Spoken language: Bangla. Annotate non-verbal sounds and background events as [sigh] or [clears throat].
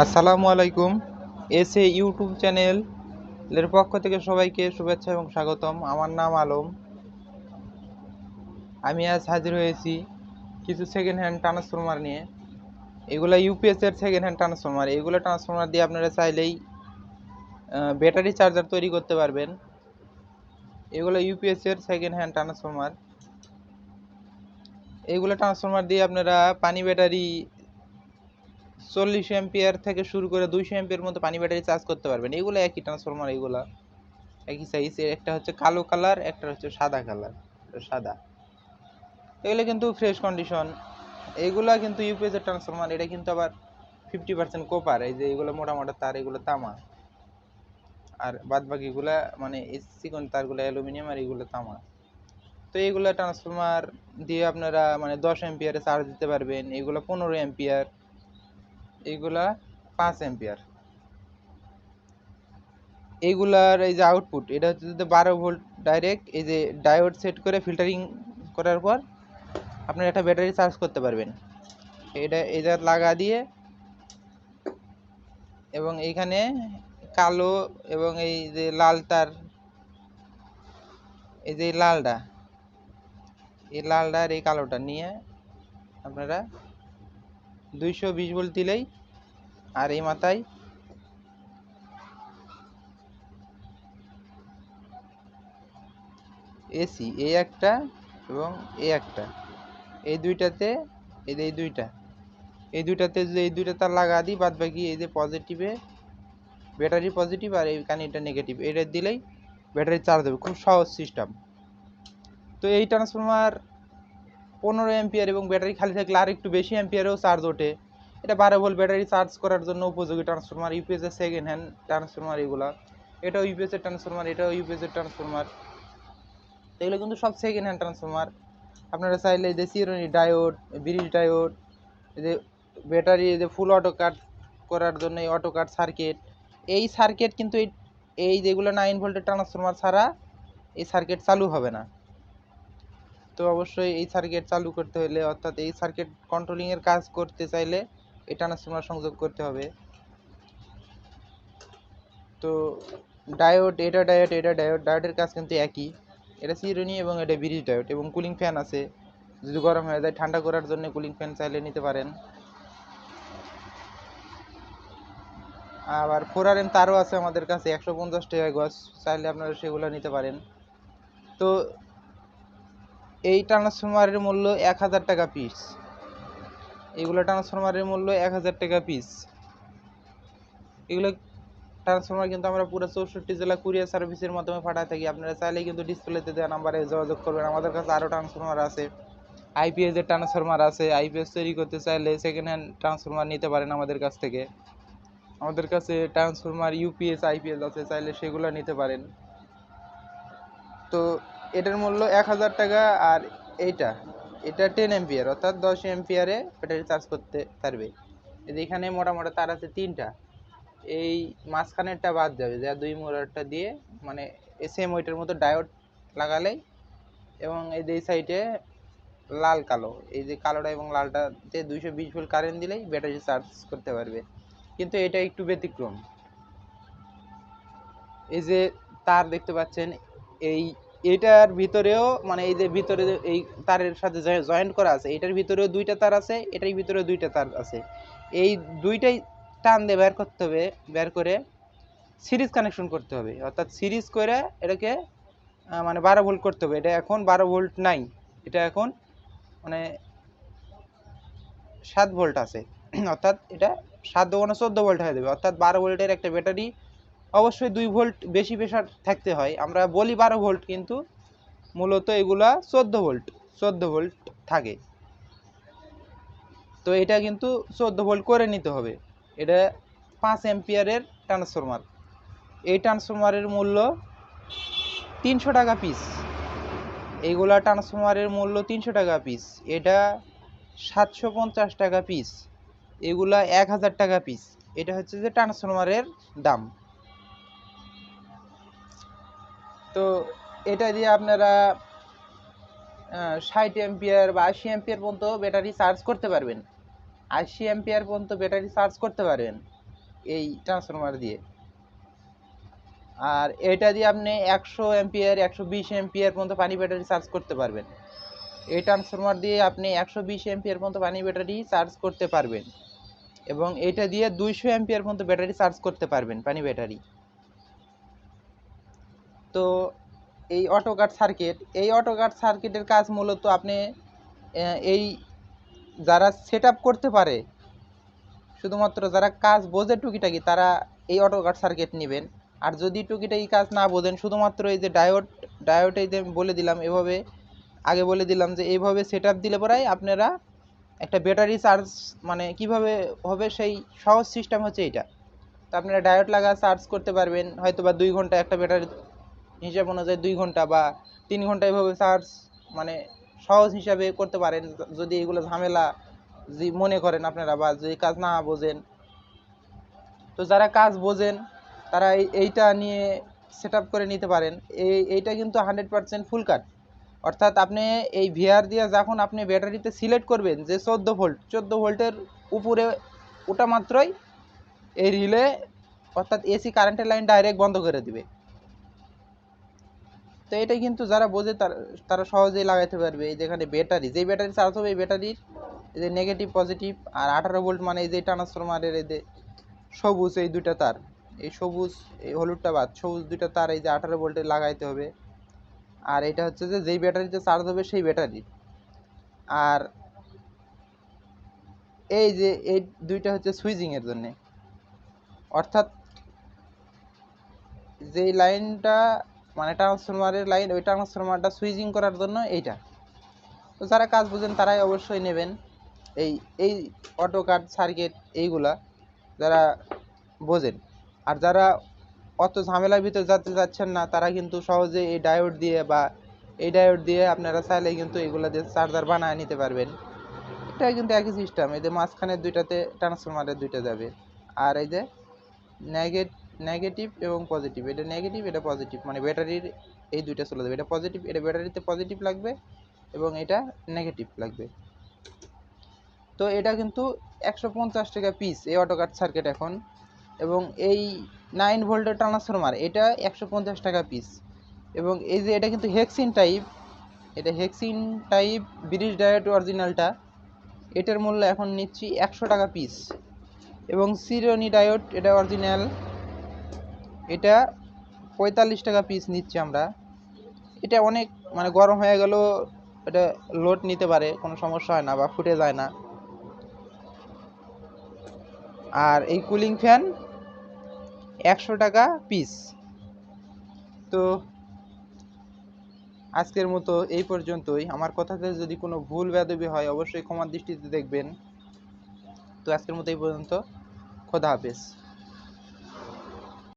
আসসালামু আলাইকুম। এস এ ইউটিউব চ্যানেলের পক্ষ থেকে সবাইকে শুভেচ্ছা এবং স্বাগতম। আমার নাম আলম। আমি আজ হাজির হয়েছি কিছু সেকেন্ড হ্যান্ড ট্রান্সফরমার নিয়ে। এগুলো ইউপিএস এর সেকেন্ড হ্যান্ড ট্রান্সফরমার এগুলো ট্রান্সফরমার দিয়ে আপনারা চাইলেই ব্যাটারি চার্জার তৈরি করতে পারবেন। এগুলো ইউপিএস এর সেকেন্ড হ্যান্ড ট্রান্সফরমার এগুলো ট্রান্সফরমার দিয়ে আপনারা পানি ব্যাটারি চল্লিশ এম্পিয়ার থেকে শুরু করে দুইশো এম্পিয়ার মতো পানি ব্যাটারি চার্জ করতে পারবেন। এগুলো একই ট্রান্সফরমার এগুলো একই সাইজ একটা হচ্ছে কালো কালার একটা হচ্ছে সাদা কালার সাদা। এগুলো কিন্তু ফ্রেশ কন্ডিশন এগুলা কিন্তু ইউপিএস এর ট্রান্সফরমার এটা কিন্তু আবার ফিফটি পার্সেন্ট কোপার এই যে এগুলো মোটা মোটা তার, এগুলো তামা। আর বাদ বাকিগুলা মানে চিকন তারগুলো অ্যালুমিনিয়াম আর এগুলো তামা। তো এইগুলো ট্রান্সফরমার দিয়ে আপনারা মানে দশ এম্পিয়ারে চার্জ দিতে পারবেন। এগুলো পনেরো এম্পিয়ার এইগুলা পাঁচ এম্পিয়ার এইগুলার এই যে আউটপুট এটা হচ্ছে যে বারো ভোল্ট ডাইরেক্ট এই যে ডায়োড সেট করে ফিল্টারিং করার পর আপনার একটা ব্যাটারি চার্জ করতে পারবেন। এটা এই এটা লাগা দিয়ে এবং এইখানে কালো এবং এই যে লাল তার, এই যে লালটা, এই লালটা আর এই কালোটা নিয়ে আপনারা দুইশো বিশ ভোল্ট দিলেই আর এই মাথায় এসি এই একটা এবং এই একটা। এই দুইটাতে, এই এই দুইটা, এই দুইটাতে যদি এই দুইটা তার লাগা দিই বাদ বাকি এই যে পজিটিভে ব্যাটারি পজিটিভ আর এইখানে এটা নেগেটিভ এটা দিলেই ব্যাটারি চার্জ হবে। খুব সহজ সিস্টেম তো এই ট্রান্সফরমার পনেরো এম্পিয়ার এবং ব্যাটারি খালি থাকলে আর একটু বেশি এম্পিয়ারেও চার্জ ওঠে। এটা বারো ভোল্ট ব্যাটারি চার্জ করার জন্য উপযোগী ট্রান্সফরমার ইউপিএস এর সেকেন্ড হ্যান্ড ট্রান্সফরমার এগুলো। এটাও ইউপিএস এর ট্রান্সফরমার এটাও ইউপিএস এর ট্রান্সফরমার এগুলো কিন্তু সব সেকেন্ড হ্যান্ড ট্রান্সফরমার আপনারা চাইলে যে সিরোনি ডায়োড ব্রিজ ডায়োড যে ব্যাটারি যে ফুল অটো কাট করার জন্য এই অটো কাট সার্কিট এই সার্কিট কিন্তু এই এই যেগুলো নাইন ভোল্টের ট্রান্সফরমার ছাড়া এই সার্কিট চালু হবে না। তো অবশ্যই এই সার্কিট চালু করতে হলে, অর্থাৎ এই সার্কিট কন্ট্রোলিং এর কাজ করতে চাইলে এই ট্রান্সফরমার সংযোগ করতে হবে। তো ডায়োড, এটা ডায়োড এটা ডায়োড, ডায়োডের কাজ কিন্তু একই। এটা সিরোনি এবং এটা ব্রিজ ডায়োড এবং কুলিং ফ্যান আছে। যদি গরম হয়ে যায়, ঠান্ডা করার জন্য কুলিং ফ্যান চাইলে নিতে পারেন। আবার ফোর আর এম তারও আছে আমাদের কাছে, একশো পঞ্চাশ টাকা গজ, চাইলে আপনারা সেগুলো নিতে পারেন। তো এই ট্রান্সফরমারের মূল্য এক হাজার টাকা পিস এগুলো ট্রান্সফরমারের মূল্য এক হাজার টাকা পিস এগুলো ট্রান্সফরমার কিন্তু আমরা পুরো চৌষট্টি জেলা কুরিয়ার সার্ভিসের মাধ্যমে পাঠাতে থাকি। আপনারা চাইলে কিন্তু ডিসপ্লেতে দেওয়া নাম্বারে যোগাযোগ করবেন। আমাদের কাছে আরও ট্রান্সফরমার আছে। আইপিএস এর ট্রান্সফরমার আছে। আইপিএস তৈরি করতে চাইলে সেকেন্ড হ্যান্ড ট্রান্সফরমার নিতে পারেন আমাদের কাছ থেকে। আমাদের কাছে ট্রান্সফরমার ইউপিএস আইপিএস আছে, চাইলে সেগুলো নিতে পারেন। তো এটার মূল্য এক হাজার টাকা আর এইটা। এটা টেন এম্পিয়ার অর্থাৎ দশ এম্পিয়ারে ব্যাটারি চার্জ করতে পারবে। এখানে মোটামুটি তার আছে তিনটা। এই মাঝখানেরটা বাদ যাবে, যা দুই মোড়ারটা দিয়ে মানে সেম ওইটার মতো ডায়োড লাগালেই এবং এই যে সাইডে লাল কালো, এই যে কালোটা এবং লালটাতে দুইশো বিশ ভোল্ট কারেন্ট দিলেই ব্যাটারি চার্জ করতে পারবে। কিন্তু এটা একটু ব্যতিক্রম। এই যে তার দেখতে পাচ্ছেন, এই এটার ভিতরেও মানে এই যে ভিতরে এই তারের সাথে জয়েন্ট করা আছে, এটার ভিতরেও দুইটা তার আছে, এটার ভিতরেও দুইটা তার আছে। এই দুইটাই টান দিয়ে বের করতে হবে, বের করে সিরিজ কানেকশন করতে হবে। অর্থাৎ সিরিজ করে এটাকে মানে বারো ভোল্ট করতে হবে। এটা এখন বারো ভোল্ট নাই। এটা এখন মানে সাত ভোল্ট আছে। [clears throat] অর্থাৎ এটা সাত দোকানে চোদ্দ ভোল্ট হয়ে যাবে। অর্থাৎ বারো ভোল্টের একটা ব্যাটারি অবশ্যই দুই ভোল্ট বেশি প্রেশার থাকতে হয়। আমরা বলি বারো ভোল্ট, কিন্তু মূলত এগুলা চোদ্দ ভোল্ট চোদ্দ ভোল্ট থাকে। তো এটা কিন্তু চোদ্দ ভোল্ট করে নিতে হবে। এটা পাঁচ এম্পিয়ারের ট্রান্সফরমার এই ট্রান্সফরমারের মূল্য তিনশো টাকা পিস এইগুলা ট্রান্সফরমারের মূল্য তিনশো টাকা পিস এটা সাতশো পঞ্চাশ টাকা পিস এগুলা এক হাজার টাকা পিস এটা হচ্ছে যে ট্রান্সফরমারের দাম। তো এটা দিয়ে আপনারা ষাট এম্পিয়ার বা আশি এম্পিয়ার পর্যন্ত ব্যাটারি চার্জ করতে পারবেন। আশি এম্পিয়ার পর্যন্ত ব্যাটারি চার্জ করতে পারবেন এই ট্রান্সফরমার দিয়ে। আর এটা দিয়ে আপনি একশো এমপিয়ার একশো বিশ এমপিয়ার পর্যন্ত পানি ব্যাটারি চার্জ করতে পারবেন। এই ট্রান্সফরমার দিয়ে আপনি একশো বিশ এমপিয়ার পর্যন্ত পানি ব্যাটারি চার্জ করতে পারবেন। এবং এটা দিয়ে দুইশো এমপিয়ার পর্যন্ত ব্যাটারি চার্জ করতে পারবেন পানি ব্যাটারি তো এই অটো কাট সার্কিট, এই অটো কাট সার্কিটের কাজ মূলত আপনি এই যারা সেট করতে পারে, শুধুমাত্র যারা কাজ বোঝে টুকিটাকি, তারা এই অটো কাট সার্কিট নেবেন। আর যদি টুকিটাকি কাজ না বোঝেন, শুধুমাত্র এই যে ডায়োড ডায়োড যে বলে দিলাম, এভাবে, আগে বলে দিলাম যে এইভাবে সেট দিলে পরাই আপনারা একটা ব্যাটারি চার্জ মানে কীভাবে হবে সেই সহজ সিস্টেম হচ্ছে এইটা। তো আপনারা ডায়োড লাগা চার্জ করতে পারবেন হয়তো বা দুই ঘণ্টা একটা ব্যাটারি হিসাব অনুযায়ী দুই ঘণ্টা বা তিন ঘণ্টা এভাবে চার্জ মানে সহজ হিসাবে করতে পারেন, যদি এগুলো ঝামেলা যদি মনে করেন আপনারা বা যদি কাজ না বোঝেন। তো যারা কাজ বোঝেন, তারা এই, এইটা নিয়ে সেট করে নিতে পারেন। এই, এইটা কিন্তু হান্ড্রেড পার্সেন্ট ফুল কাট অর্থাৎ আপনি এই ভিআর দিয়ে যখন আপনি ব্যাটারিতে সিলেক্ট করবেন যে চোদ্দ ভোল্ট চোদ্দ ভোল্টের উপরে ওটা মাত্রই এই রিলে অর্থাৎ এসি কারেন্টের লাইন ডাইরেক্ট বন্ধ করে দিবে। তো এটা কিন্তু যারা বোঝে তারা তারা সহজেই লাগাইতে পারবে। এই যেখানে ব্যাটারি যেই ব্যাটারি চার্জ হবে এই ব্যাটারির এই যে নেগেটিভ পজিটিভ আর আঠারো ভোল্ট মানে এই যে ট্রান্সফরমারের এই যে সবুজ এই দুইটা তার। এই সবুজ, এই হলুদটা বাদ, সবুজ দুইটা তার এই যে আঠারো ভোল্টে লাগাইতে হবে। আর এটা হচ্ছে যে, যেই ব্যাটারিতে চার্জ হবে সেই ব্যাটারি আর এই যে, এই দুইটা হচ্ছে সুইচিং এর জন্য। অর্থাৎ যেই লাইনটা মানে ট্রান্সফরমারের লাইন ওই ট্রান্সফরমারটা সুইচিং করার জন্য এইটা। তো যারা কাজ বুঝেন, তারাই অবশ্যই নেবেন এই এই অটো কাট সার্কিট এইগুলা, যারা বোঝেন। আর যারা অত ঝামেলার ভিতরে যেতে যাচ্ছেন না, তারা কিন্তু সহজে এই ডায়োড দিয়ে বা এই ডায়োড দিয়ে আপনারা চাইলে কিন্তু এগুলো দিয়ে চার্জার বানায় নিতে পারবেন। এটা কিন্তু একই সিস্টেম এই যে মাঝখানের দুইটাতে ট্রান্সফরমারের দুইটা যাবে। আর এই যে নেগেট নেগেটিভ এবং পজিটিভ এটা নেগেটিভ এটা পজিটিভ মানে ব্যাটারির এই দুইটা চলে যাবে। এটা পজিটিভ এটা ব্যাটারিতে পজিটিভ লাগবে এবং এটা নেগেটিভ লাগবে। তো এটা কিন্তু একশো পঞ্চাশ টাকা পিস এই অটোকাট সার্কিট এখন। এবং এই নাইন ভোল্টের ট্রান্সফরমার এটা একশো পঞ্চাশ টাকা পিস এবং এই যে এটা কিন্তু হেক্সিন টাইপ এটা হেক্সিন টাইপ ব্রিজ ডায়েট অরিজিনালটা এটার মূল্য এখন নিচ্ছি একশো টাকা পিস এবং সিরোনি ডায়োড এটা অরিজিনাল এটা পঁয়তাল্লিশ টাকা পিস নিচ্ছি আমরা। এটা অনেক মানে গরম হয়ে গেল, এটা লোড নিতে পারে, কোনো সমস্যা হয় না বা ফুটে যায় না। আর এই কুলিং ফ্যান একশো টাকা পিস তো আজকের মতো এই পর্যন্তই। আমার কথাতে যদি কোনো ভুল বেদবি হয়, অবশ্যই ক্ষমার দৃষ্টিতে দেখবেন। তো আজকের মতো এই পর্যন্ত। খোদা হাফেজ।